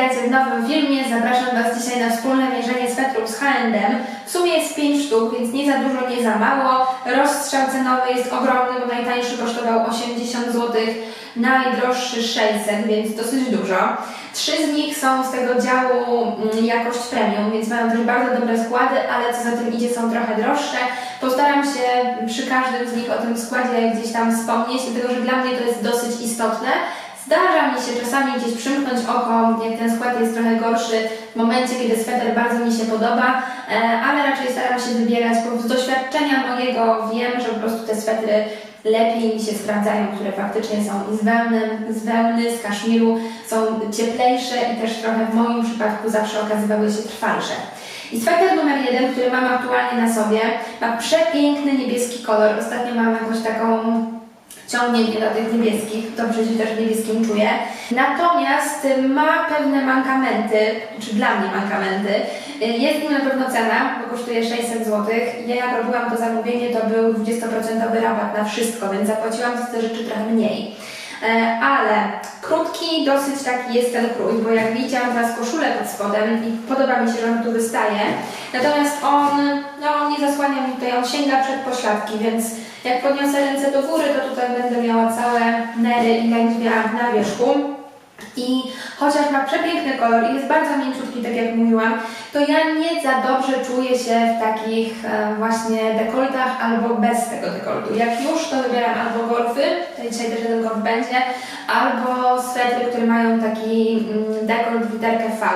witajcie w nowym filmie. Zapraszam Was dzisiaj na wspólne mierzenie swetrów z H&M. W sumie jest 5 sztuk, więc nie za dużo, nie za mało. Rozstrzał cenowy jest ogromny, bo najtańszy kosztował 80 zł, najdroższy 600, więc dosyć dużo. Trzy z nich są z tego działu mm, jakość premium, więc mają też bardzo dobre składy, ale co za tym idzie są trochę droższe. Postaram się przy każdym z nich o tym składzie gdzieś tam wspomnieć, dlatego że dla mnie to jest dosyć istotne. Zdarza mi się czasami gdzieś przymknąć oko, jak ten skład jest trochę gorszy w momencie, kiedy sweter bardzo mi się podoba, e, ale raczej staram się wybierać, bo z doświadczenia mojego wiem, że po prostu te swetry lepiej mi się sprawdzają, które faktycznie są i z wełny, z wełny, z kaszmiru, są cieplejsze i też trochę w moim przypadku zawsze okazywały się trwalsze. I sweter numer jeden, który mam aktualnie na sobie, ma przepiękny niebieski kolor. Ostatnio mam jakąś taką ciągnie mnie do tych niebieskich, dobrze się też niebieskim czuję. Natomiast y, ma pewne mankamenty, czy dla mnie mankamenty. Y, Jest nim na pewno cena, bo kosztuje 600 zł. Ja jak robiłam to zamówienie, to był 20% rabat na wszystko, więc zapłaciłam za te rzeczy trochę mniej. E, Ale krótki dosyć taki jest ten krój, bo jak widziałam teraz koszulę pod spodem i podoba mi się, że on tu wystaje. Natomiast on, no nie zasłania mi tutaj, on sięga przed pośladki, więc jak podniosę ręce do góry, to tutaj będę miała całe nery i lędźwia na wierzchu. I chociaż ma przepiękny kolor i jest bardzo mięciutki, tak jak mówiłam, to ja nie za dobrze czuję się w takich e, właśnie dekoltach albo bez tego dekoltu. Jak już, to wybieram albo golfy, to dzisiaj też jeden golf będzie, albo swetry, które mają taki mm, dekolt literkę V.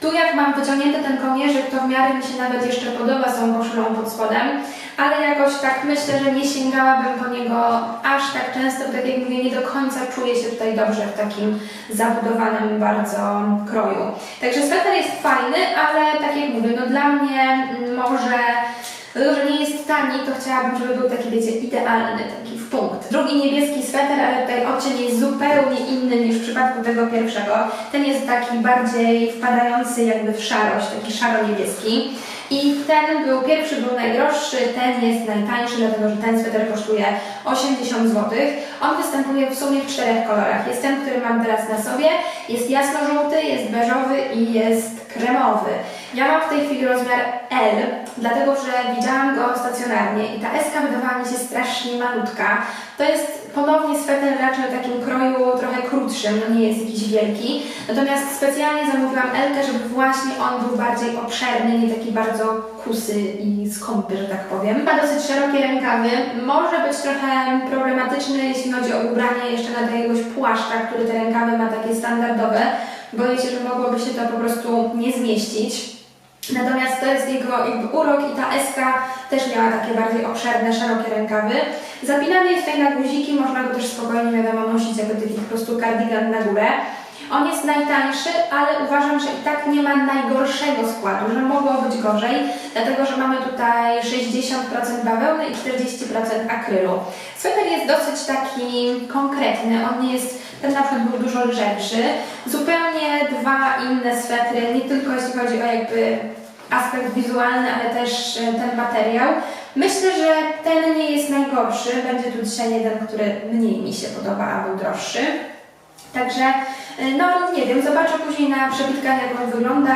Tu jak mam wyciągnięty ten kołnierzyk, to w miarę mi się nawet jeszcze podoba z tą koszulą pod spodem, ale jakoś tak myślę, że nie sięgałabym po niego aż tak często, tak jak mówię, nie do końca czuję się tutaj dobrze w takim zabudowanym bardzo kroju. Także sweter jest fajny, ale tak jak mówię, no dla mnie może Dlatego, że nie jest tani, to chciałabym, żeby był taki, wiecie, idealny, taki w punkt. Drugi niebieski sweter, ale tutaj odcień jest zupełnie inny niż w przypadku tego pierwszego. Ten jest taki bardziej wpadający jakby w szarość, taki szaro-niebieski. I ten był, pierwszy był najdroższy, ten jest najtańszy, dlatego że ten sweter kosztuje 80 zł. On występuje w sumie w czterech kolorach. Jest ten, który mam teraz na sobie, jest jasno-żółty, jest beżowy i jest kremowy. Ja mam w tej chwili rozmiar L, dlatego że widziałam go stacjonarnie i ta SK wydawała mi się strasznie malutka. To jest ponownie sweter raczej o takim kroju krótszym, no nie jest jakiś wielki. Natomiast specjalnie zamówiłam L, żeby właśnie on był bardziej obszerny, nie taki bardzo kusy i skąpy, że tak powiem. Ma dosyć szerokie rękawy, może być trochę problematyczny, jeśli chodzi o ubranie jeszcze na jakiegoś płaszcza, który te rękawy ma takie standardowe. Boję się, że mogłoby się to po prostu nie zmieścić. Natomiast to jest jego urok i ta SK też miała takie bardziej obszerne, szerokie rękawy. Zapinany jest tutaj na guziki, można go też spokojnie wiadomo nosić jako taki po prostu kardigan na górę. On jest najtańszy, ale uważam, że i tak nie ma najgorszego składu, że mogło być gorzej, dlatego że mamy tutaj 60% bawełny i 40% akrylu. Sweter jest dosyć taki konkretny, on nie jest, ten na przykład był dużo lżejszy. Zupełnie dwa inne swetry, nie tylko jeśli chodzi o jakby aspekt wizualny, ale też e, ten materiał. Myślę, że ten nie jest najgorszy, będzie tu dzisiaj jeden, który mniej mi się podoba, a był droższy. Także, y, no nie wiem, zobaczę później na przebitkach, jak on wygląda,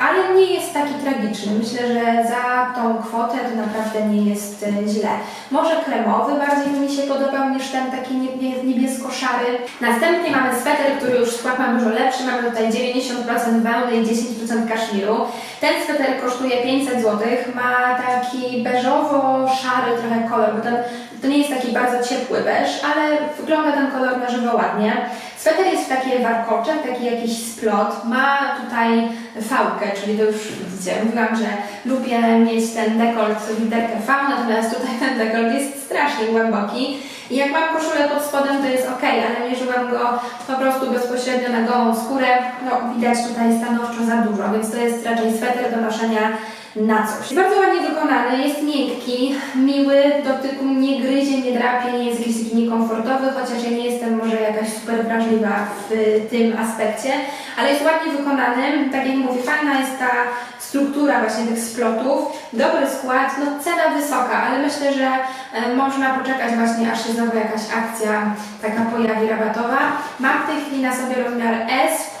ale nie jest taki tragiczny. Myślę, że za tą kwotę to naprawdę nie jest y, źle. Może kremowy bardziej mi się podobał niż ten taki niebie- niebiesko-szary. Następnie mamy sweter, który już skład ma dużo lepszy. Mamy tutaj 90% wełny i 10% kaszmiru. Ten sweter kosztuje 500 zł. Ma taki beżowo-szary trochę kolor, bo ten, to nie jest taki bardzo ciepły beż, ale wygląda ten kolor na żywo ładnie. Sweter jest w takie warkocze, taki jakiś splot. Ma tutaj fałkę, czyli to już widzicie, mówiłam, że lubię mieć ten dekolt w literkę V, natomiast tutaj ten dekolt jest strasznie głęboki. I jak mam koszulę pod spodem, to jest ok, ale mierzyłam go po prostu bezpośrednio na gołą skórę. No, widać tutaj stanowczo za dużo, więc to jest raczej sweter do noszenia na coś. Bardzo ładnie wykonany, jest miękki, miły, dotyku nie gryzie, nie drapie, nie jest jakiś taki niekomfortowy, chociaż ja nie jestem może jakaś super wrażliwa w tym aspekcie, ale jest ładnie wykonany, tak jak mówię, fajna jest ta struktura właśnie tych splotów, dobry skład, no cena wysoka, ale myślę, że e, można poczekać właśnie aż się znowu jakaś akcja taka pojawi rabatowa. Mam w tej chwili na sobie rozmiar S,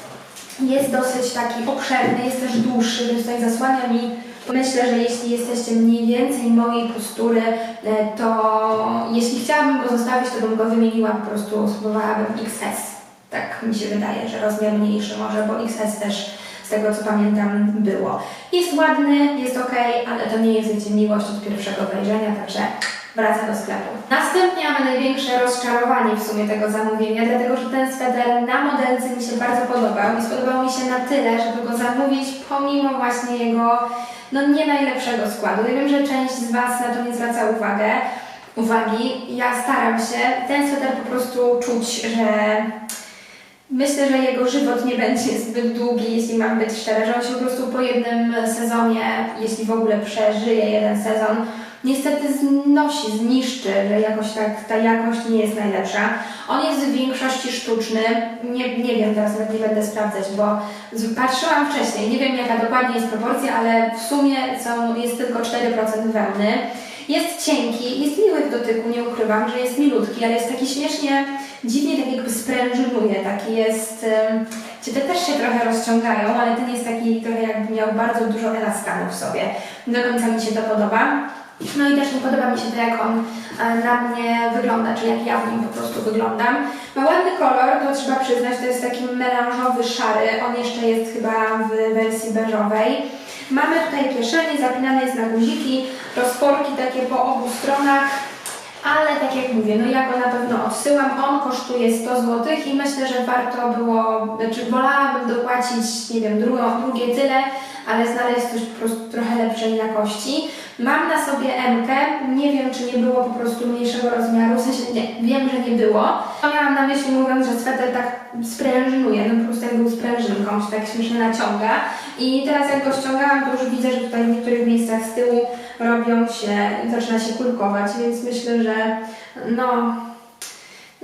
Jest dosyć taki obszerny, jest też dłuższy, więc tutaj zasłania mi. Myślę, że jeśli jesteście mniej więcej mojej postury, e, to jeśli chciałabym go zostawić, to bym go wymieniła po prostu, spróbowałabym XS. Tak mi się wydaje, że rozmiar mniejszy może, bo XS też z tego co pamiętam było. Jest ładny, jest ok, ale to nie jest wiecie, miłość od pierwszego wejrzenia, także wraca do sklepu. Następnie mamy największe rozczarowanie w sumie tego zamówienia, dlatego że ten sweter na modelce mi się bardzo podobał i spodobał mi się na tyle, żeby go zamówić pomimo właśnie jego no nie najlepszego składu. Ja wiem, że część z Was na to nie zwraca uwagę, uwagi. Ja staram się. Ten sweter po prostu czuć, że Myślę, że jego żywot nie będzie zbyt długi, jeśli mam być szczera, że on się po prostu po jednym sezonie, jeśli w ogóle przeżyje jeden sezon, niestety znosi, zniszczy, że jakoś tak ta jakość nie jest najlepsza. On jest w większości sztuczny, nie, nie wiem, teraz nawet nie będę sprawdzać, bo patrzyłam wcześniej, nie wiem jaka dokładnie jest proporcja, ale w sumie są, jest tylko 4% wełny. Jest cienki, jest miły w dotyku, nie ukrywam, że jest milutki, ale jest taki śmiesznie, dziwnie tak jakby sprężynuje, taki jest... Czy te też się trochę rozciągają, ale ten jest taki trochę jakby miał bardzo dużo elastanu w sobie. Do końca mi się to podoba. No i też nie podoba mi się to, jak on e, na mnie wygląda, czy jak ja w nim po prostu wyglądam. Ma ładny kolor, to trzeba przyznać, to jest taki melanżowy szary, on jeszcze jest chyba w wersji beżowej. Mamy tutaj kieszenie, zapinane jest na guziki, rozporki takie po obu stronach, ale tak jak mówię, no ja go na pewno odsyłam, on kosztuje 100 zł i myślę, że warto było, znaczy wolałabym dopłacić, nie wiem, drugą, drugie tyle, ale znaleźć coś po prostu trochę lepszej jakości. Mam na sobie M, nie wiem czy nie było po prostu mniejszego rozmiaru, w sensie nie, wiem, że nie było. Miałam na myśli mówiąc, że sweter tak sprężynuje, no po prostu jak był sprężynką, się tak śmiesznie naciąga. I teraz jak go ściągałam, to już widzę, że tutaj w niektórych miejscach z tyłu robią się, zaczyna się kulkować, więc myślę, że no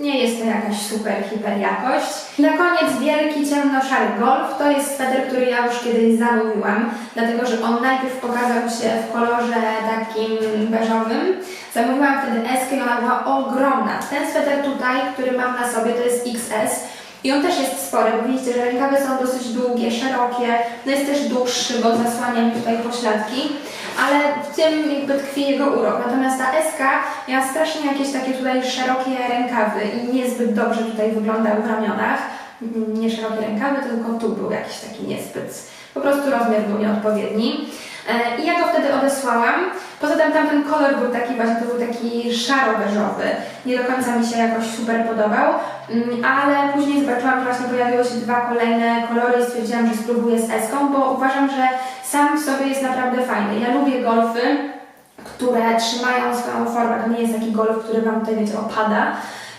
nie jest to jakaś super, hiper jakość. Na koniec wielki, ciemno-szary golf. To jest sweter, który ja już kiedyś zamówiłam, dlatego że on najpierw pokazał się w kolorze takim beżowym. Zamówiłam wtedy S i ona była ogromna. Ten sweter tutaj, który mam na sobie, to jest XS. I on też jest spory, bo widzicie, że rękawy są dosyć długie, szerokie, no jest też dłuższy, bo zasłania mi tutaj pośladki, ale w tym jakby tkwi jego urok. Natomiast ta SK miała strasznie jakieś takie tutaj szerokie rękawy i niezbyt dobrze tutaj wyglądał w ramionach. Nie szerokie rękawy, tylko tu był jakiś taki niezbyt, po prostu rozmiar był nieodpowiedni. E, I ja go wtedy odesłałam. Poza tym tamten kolor był taki właśnie, to był taki szaro-beżowy. Nie do końca mi się jakoś super podobał, Mm, ale później zobaczyłam, że właśnie pojawiły się dwa kolejne kolory i stwierdziłam, że spróbuję z eską, bo uważam, że sam w sobie jest naprawdę fajny. Ja lubię golfy, które trzymają swoją formę. To nie jest taki golf, który Wam tutaj, wiecie, opada,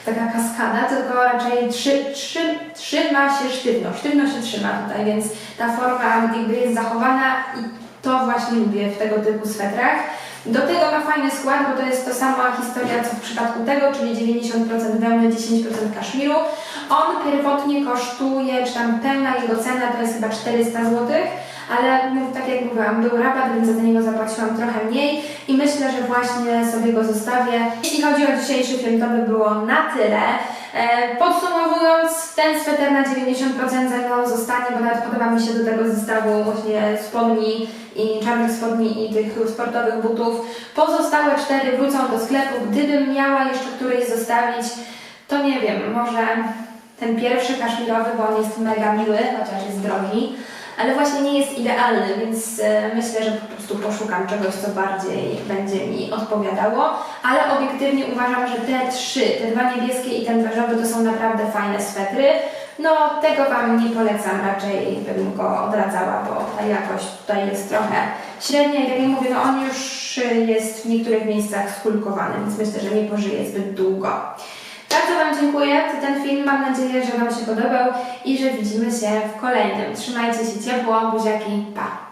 taka kaskada, tylko raczej trzy, trzy, trzyma się sztywno. Sztywno się trzyma tutaj, więc ta forma jakby jest zachowana i to właśnie lubię w tego typu swetrach. Do tego ma fajny skład, bo to jest to sama historia co w przypadku tego, czyli 90% wełny, 10% kaszmiru. On pierwotnie kosztuje, czy tam pełna jego cena to jest chyba 400 zł, ale no, tak jak mówiłam, był rabat, więc za niego zapłaciłam trochę mniej i myślę, że właśnie sobie go zostawię. Jeśli chodzi o dzisiejszy film, to by było na tyle. E, Podsumowując, ten sweter na 90% ze mną zostanie, bo nawet podoba mi się do tego zestawu właśnie spodni i czarnych spodni i tych sportowych butów. Pozostałe cztery wrócą do sklepu. Gdybym miała jeszcze któryś zostawić, to nie wiem, może ten pierwszy kaszmirowy, bo on jest mega miły, chociaż jest drogi, ale właśnie nie jest idealny, więc e, myślę, że po prostu poszukam czegoś, co bardziej będzie mi odpowiadało, ale obiektywnie uważam, że te trzy, te dwa niebieskie i ten beżowy to są naprawdę fajne swetry. No, tego Wam nie polecam, raczej bym go odradzała, bo ta jakość tutaj jest trochę średnia i tak mówię, no on już jest w niektórych miejscach skulkowany, więc myślę, że nie pożyje zbyt długo. Bardzo Wam dziękuję za ten film. Mam nadzieję, że Wam się podobał i że widzimy się w kolejnym. Trzymajcie się ciepło, buziaki, pa!